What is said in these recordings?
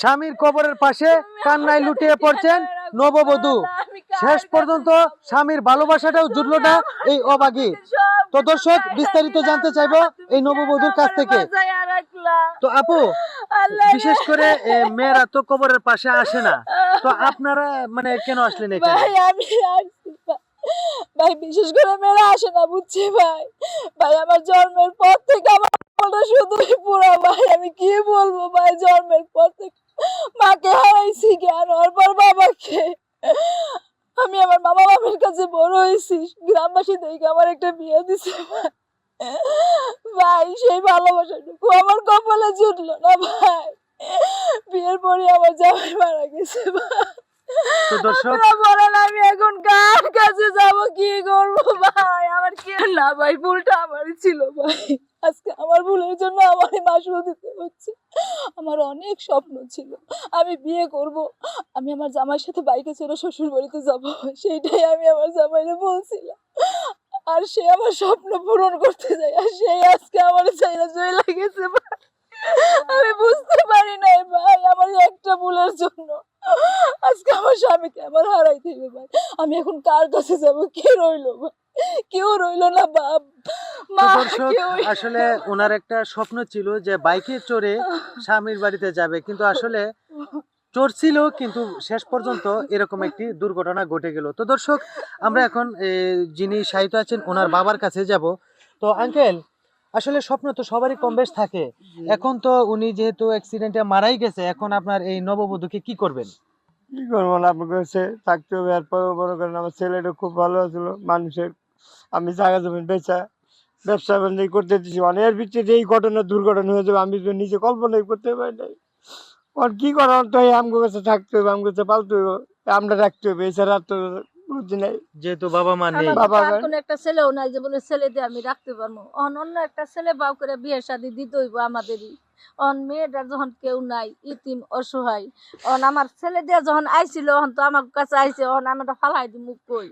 স্বামীর কবরের পাশে কান্নায় লুটিয়ে পড়ছেন নববধূ। শেষ পর্যন্ত স্বামীর ভালোবাসাটাও জুটলো না এই অবাগী। তো দর্শক, বিস্তারিত জানতে চাইব এই নববধূর কাছ থেকে। তো আপু, বিশেষ করে মেয়েরা তো কবরের পাশে আসে না। তো আপনারা মানে কেন আসলেন ভাই বিশেষ করে মেয়েরা আসে না, বুঝছি ভাই। ভাই, আমার জন্মের পর থেকে আমার মনটা শুধুই পুরো ভাই আমি কি বলব ভাই? জন্মের পর থেকে মাকে হারাইছি জ্ঞান হওয়ার পর বাবাকে? আমি আমার মামা বাবার কাছে বড় হয়েছি। গ্রামবাসী দেখে আমার একটা বিয়ে দিছে ভাই। সেই ভালোবাসাটুকু আমার কপালে জুটলো না ভাই। বিয়ের পরে আমার জামাই মারা গেছে বলেন আমি এখন কার কাছে যাব কি করব ভাই? আমার কি না ভাই ভুলটা আমারই ছিল ভাই। আজকে আমার ভুলের জন্য আমারই মাসুল দিতে হচ্ছে। আমার অনেক স্বপ্ন ছিল। আমি বিয়ে করব। আমি আমার জামাইয়ের সাথে বাইকে চড়ে শ্বশুর বাড়িতে যাব। সেইটাই আমি আমার জামাইরে বলছিলাম। আর সে আমার স্বপ্ন পূরণ করতে যায়। আর সেই আজকে আমার চাইরা জয় ভাই। আমি বুঝতে পারি নাই ভাই আমার একটা ভুলের জন্য। আজকে আমার স্বামীকে আমার হারাইতে হবে ভাই। আমি এখন কার কাছে যাব? কে রইল ভাই? কেউ রইল না বাপ। তো দর্শক আসলে ওনার একটা স্বপ্ন ছিল যে বাইকে চড়ে স্বামীর বাড়িতে যাবে। কিন্তু আসলে চড়ছিল কিন্তু শেষ পর্যন্ত এরকম একটি দুর্ঘটনা ঘটে গেল। তো দর্শক আমরা এখন যিনি সাহিত্য আছেন ওনার বাবার কাছে যাব। তো আঙ্কেল আসলে স্বপ্ন তো সবারই কম বেশ থাকে। এখন তো উনি যেহেতু অ্যাক্সিডেন্টে মারাই গেছে এখন আপনার এই নববধূকে কি করবেন? কি করব না আপনার কাছে থাকতে হবে এরপর বড় করেন আমার ছেলেটা খুব ভালো ছিল মানুষের আমি জায়গা জমি বেচা ব্যবসা বাণিজ্য করতে দিচ্ছি অনেক ভিত্তিতে এই ঘটনা দুর্ঘটনা হয়ে যাবে আমি তো নিজে কল্পনাই করতে পারি নাই। আর কি করার? তো এই আমগো কাছে থাকতে হবে আমগো কাছে পালতে হবে আমরা রাখতে হবে এছাড়া তো বুঝি নাই। যেহেতু বাবা মা নেই। আমার বাবা বাবা কোন একটা ছেলেও নাই যে বলে ছেলে দিয়ে আমি রাখতে পারব। অন অন্য একটা ছেলে বাউ করে বিয়ে শাদি দিতে হইব আমাদেরই। অন মেয়েটার যখন কেউ নাই ইতিম অসহায় অন আমার ছেলে দিয়ে যখন আইছিল অন তো আমার কাছে আইছে অন আমি ফালাই দি মুখ কই?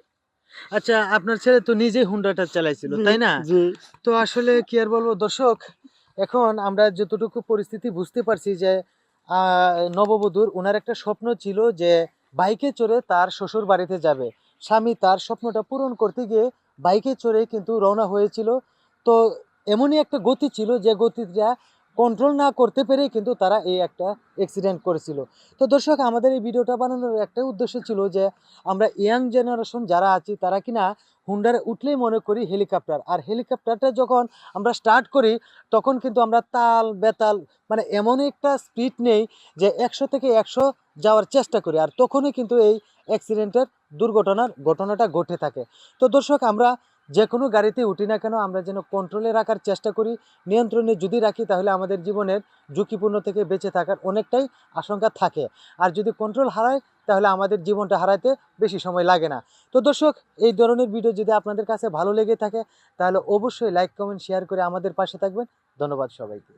আচ্ছা আপনার ছেলে তো নিজে হুন্ডাটা চালাইছিল তাই না? তো আসলে কি আর বলব দর্শক এখন আমরা যতটুকু পরিস্থিতি বুঝতে পারছি যে আহ, নববধূর ওনার একটা স্বপ্ন ছিল যে বাইকে চড়ে তার শ্বশুর বাড়িতে যাবে। স্বামী তার স্বপ্নটা পূরণ করতে গিয়ে বাইকে চড়ে কিন্তু রওনা হয়েছিল। তো এমনই একটা গতি ছিল যে গতিটা কন্ট্রোল না করতে পেরে কিন্তু তারা এই একটা অ্যাক্সিডেন্ট করেছিল। তো দর্শক, আমাদের এই ভিডিওটা বানানোর একটা উদ্দেশ্য ছিল যে, আমরা ইয়াং জেনারেশন যারা আছি, তারা কিনা হুন্ডারে উঠলেই মনে করি হেলিকপ্টার আর হেলিকপ্টারটা যখন আমরা স্টার্ট করি, তখন কিন্তু আমরা তাল, বেতাল মানে এমন একটা স্পিড নেই যে একশো থেকে একশো যাওয়ার চেষ্টা করি। আর তখনই কিন্তু এই অ্যাক্সিডেন্টের দুর্ঘটনার ঘটনাটা ঘটে থাকে। তো দর্শক, আমরা যে কোনো গাড়িতে উঠি না কেন আমরা যেন কন্ট্রোলে রাখার চেষ্টা করি, নিয়ন্ত্রণে যদি রাখি তাহলে আমাদের জীবনের ঝুঁকিপূর্ণ থেকে বেঁচে থাকার অনেকটাই আশঙ্কা থাকে। আর যদি কন্ট্রোল হারায় তাহলে আমাদের জীবনটা হারাইতে বেশি সময় লাগে না। তো দর্শক, এই ধরনের ভিডিও যদি আপনাদের কাছে ভালো লেগে থাকে তাহলে অবশ্যই লাইক কমেন্ট শেয়ার করে আমাদের পাশে থাকবেন। ধন্যবাদ সবাইকে।